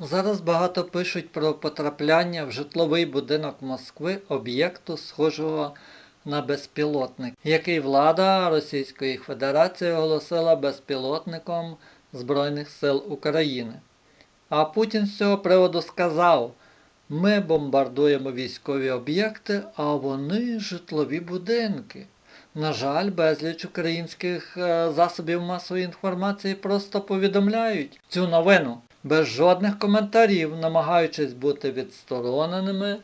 Зараз багато пишуть про потрапляння в житловий будинок Москви об'єкту, схожого на безпілотник, який влада Російської Федерації оголосила безпілотником Збройних сил України. А Путін з цього приводу сказав: ми бомбардуємо військові об'єкти, а вони житлові будинки. На жаль, безліч українських е, засобів масової інформації просто повідомляють цю новину без жодних коментарів, намагаючись бути відстороненими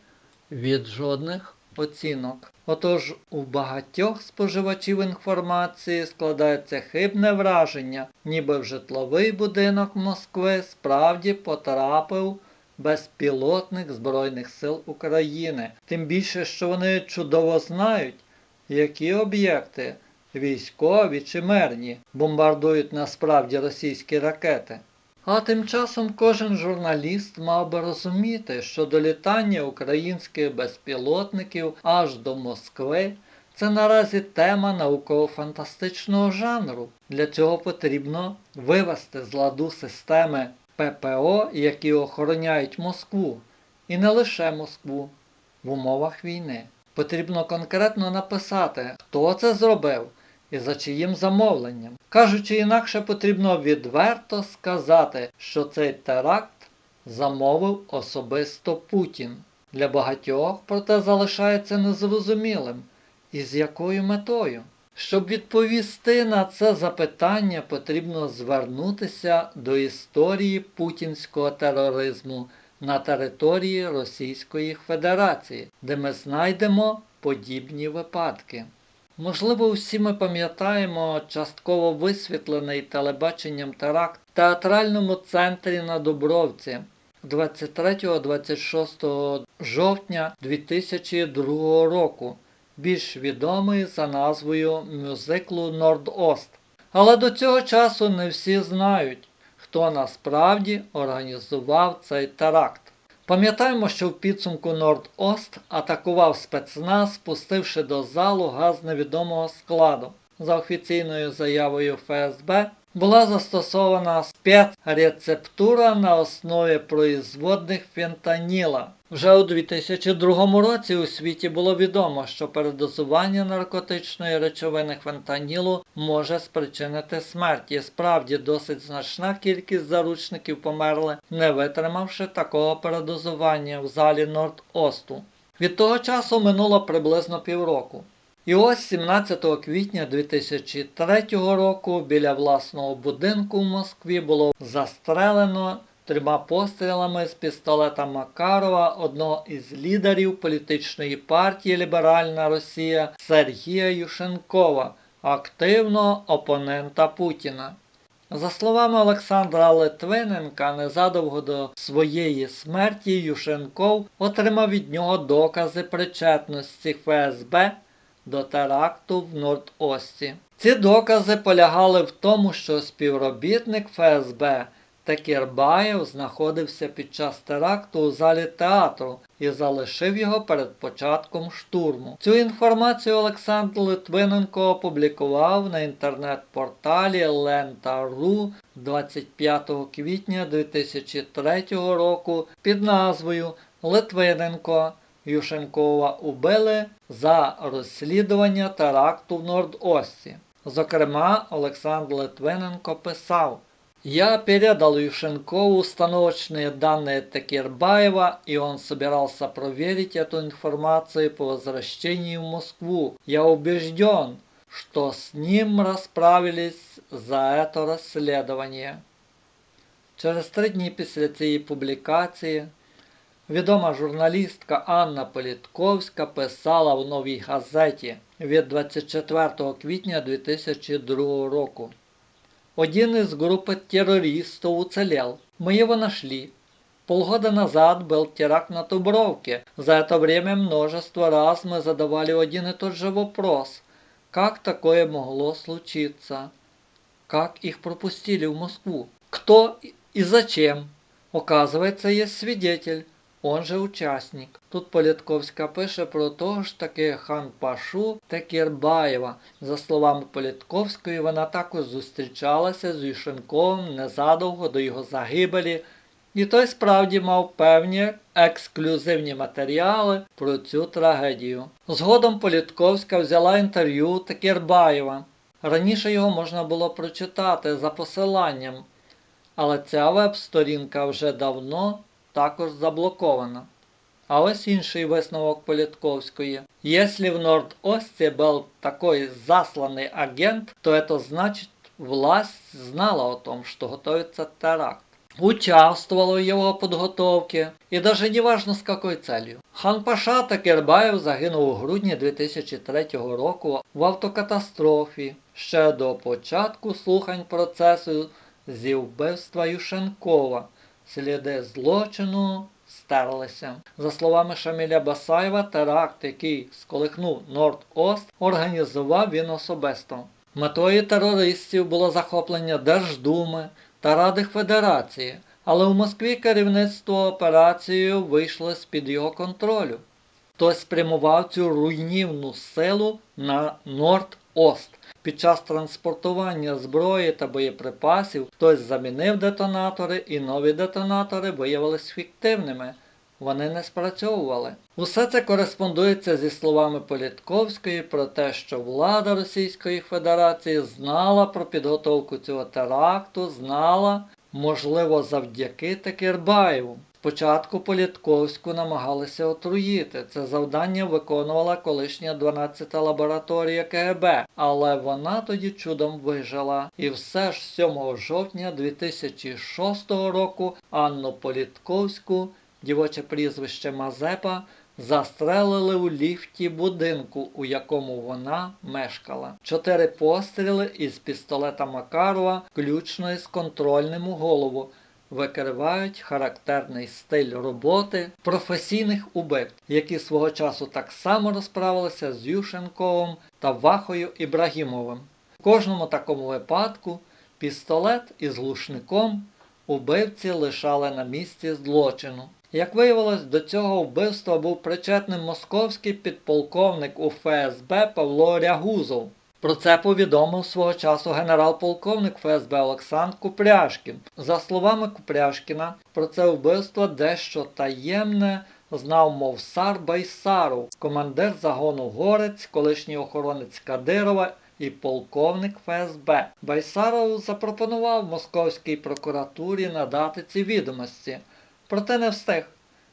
від жодних оцінок. Отож, у багатьох споживачів інформації складається хибне враження, ніби в житловий будинок Москви справді потрапив безпілотник Збройних сил України. Тим більше, що вони чудово знають, які об'єкти, військові чи мирні, бомбардують насправді російські ракети. А тим часом кожен журналіст мав би розуміти, що долітання українських безпілотників аж до Москви це наразі тема науково-фантастичного жанру. Для цього потрібно вивести з ладу системи ППО, які охороняють Москву, і не лише Москву в умовах війни. Потрібно конкретно написати, хто це зробив і за чиїм замовленням. Кажучи інакше, потрібно відверто сказати, що цей теракт замовив особисто Путін. Для багатьох, проте залишається незрозумілим. І з якою метою? Щоб відповісти на це запитання, потрібно звернутися до історії путінського тероризму на території Російської Федерації, де ми знайдемо подібні випадки. Можливо, всі ми пам'ятаємо частково висвітлений телебаченням теракт в театральному центрі на Дубровці 23-26 жовтня 2002 року, більш відомий за назвою мюзиклу Норд-Ост. Але до цього часу не всі знають, хто насправді організував цей теракт. Пам'ятаємо, що в підсумку Норд-Ост атакував спецназ, спустивши до залу газ невідомого складу. За офіційною заявою ФСБ була застосована спецрецептура на основі производних фентаніла. Вже у 2002 році у світі було відомо, що передозування наркотичної речовини фентанілу може спричинити смерть. І справді досить значна кількість заручників померли, не витримавши такого передозування в залі Норд-Осту. Від того часу минуло приблизно півроку. І ось 17 квітня 2003 року біля власного будинку в Москві було застрелено трьома пострілами з пістолета Макарова одного із лідерів політичної партії Ліберальна Росія Сергія Юшенкова, активного опонента Путіна. За словами Олександра Литвиненка, незадовго до своєї смерті Юшенков отримав від нього докази причетності ФСБ до теракту в Норд-Ості. Ці докази полягали в тому, що співробітник ФСБ Текірбаєв знаходився під час теракту у залі театру і залишив його перед початком штурму. Цю інформацію Олександр Литвиненко опублікував на інтернет-порталі Lenta.ru 25 квітня 2003 року під назвою Литвиненко. Юшенкова убили за розслідування теракту в Норд-Ості. Зокрема, Олександр Литвиненко писав, «Я передал Юшенкову установочные данные Текирбаева, и он собирался проверить эту информацию по возвращении в Москву. Я убежден, что с ним расправились за это розслідування». Через три дні після цієї публікації Відома журналістка Анна Політковська писала в новій газеті від 24 квітня 2002 року. Один из группы террористов уцелел. Мы его нашли. Полгода назад был теракт на Дубровке. За это время множество раз мы задавали один и тот же вопрос. Как такое могло случиться? Как их пропустили в Москву? Кто и зачем? Оказывается, есть свидетель. Он же учасник. Тут Політковська пише про того ж таки хан Пашу Текірбаєва. За словами Політковської, вона також зустрічалася з Юшенковим незадовго до його загибелі І той справді мав певні ексклюзивні матеріали про цю трагедію. Згодом Політковська взяла інтерв'ю Текірбаєва. Раніше його можна було прочитати за посиланням, але ця веб-сторінка вже давно також заблокована. А ось інший висновок Політковської. Если в Норд-Осте был такой засланный агент, то это значит, власть знала о том, что готовится теракт. Участвовала в его подготовке, и даже не важно с какой целью. Хан Паша Такербаєв загинув у грудні 2003 року в автокатастрофі ще до початку слухань процесу зі вбивства Ющенкова. Сліди злочину стерлися. За словами Шаміля Басаєва, теракт, який сколихнув Норд-Ост, організував він особисто. Метою терористів було захоплення Держдуми та Ради Федерації, але в Москві керівництво операцією вийшло з-під його контролю. Хтось спрямував цю руйнівну силу на Норд-Ост. Під час транспортування зброї та боєприпасів хтось замінив детонатори, і нові детонатори виявилися фіктивними. Вони не спрацьовували. Усе це кореспондується зі словами Політковської про те, що влада Російської Федерації знала про підготовку цього теракту, знала, можливо, завдяки Текірбаєву. Спочатку Політковську намагалися отруїти. Це завдання виконувала колишня 12-та лабораторія КГБ, але вона тоді чудом вижила. І все ж 7 жовтня 2006 року Анну Політковську, дівоче прізвище Мазепа, застрелили у ліфті будинку, у якому вона мешкала. Чотири постріли із пістолета Макарова, включно із контрольним у голову викривають характерний стиль роботи професійних убивць, які свого часу так само розправилися з Ющенковим та Вахою Ібрагімовим. В кожному такому випадку пістолет із глушником убивці лишали на місці злочину. Як виявилось, до цього вбивства був причетним московський підполковник у ФСБ Павло Рягузов. Про це повідомив свого часу генерал-полковник ФСБ Олександр Купряшкін. За словами Купряшкіна, про це вбивство дещо таємне знав Мовсар Байсаров, командир загону Горець, колишній охоронець Кадирова і полковник ФСБ. Байсаров запропонував московській прокуратурі надати ці відомості, проте не встиг.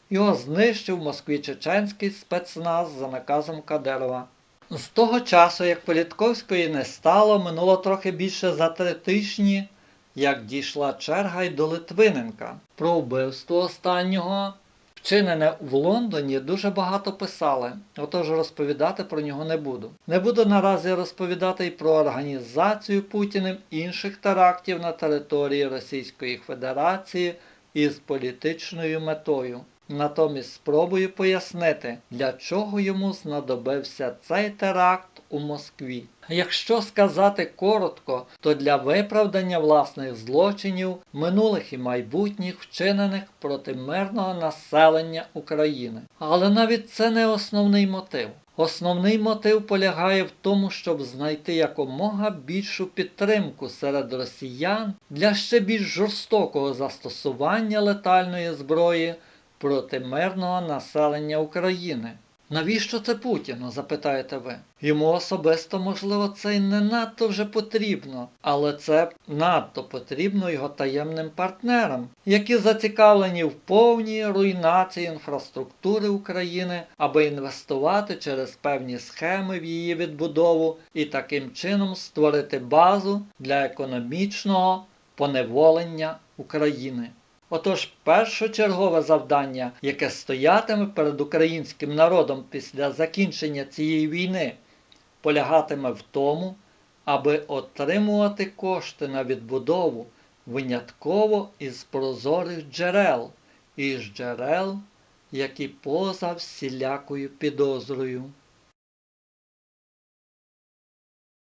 Його знищив в Москві чеченський спецназ за наказом Кадирова. З того часу, як Політковської не стало, минуло трохи більше за три тижні, як дійшла черга й до Литвиненка. Про вбивство останнього, вчинене в Лондоні, дуже багато писали, отож розповідати про нього не буду. Не буду наразі розповідати й про організацію Путіним інших терактів на території Російської Федерації із політичною метою. Натомість спробую пояснити, для чого йому знадобився цей теракт у Москві. Якщо сказати коротко, то для виправдання власних злочинів, минулих і майбутніх, вчинених проти мирного населення України. Але навіть це не основний мотив. Основний мотив полягає в тому, щоб знайти якомога більшу підтримку серед росіян для ще більш жорстокого застосування летальної зброї проти мирного населення України. Навіщо це Путіну? запитаєте ви. Йому особисто, можливо, це й не надто вже потрібно, але це надто потрібно його таємним партнерам, які зацікавлені в повній руйнації інфраструктури України, аби інвестувати через певні схеми в її відбудову і таким чином створити базу для економічного поневолення України. Отож, першочергове завдання, яке стоятиме перед українським народом після закінчення цієї війни, полягатиме в тому, аби отримувати кошти на відбудову винятково із прозорих джерел, із джерел, які поза всілякою підозрою.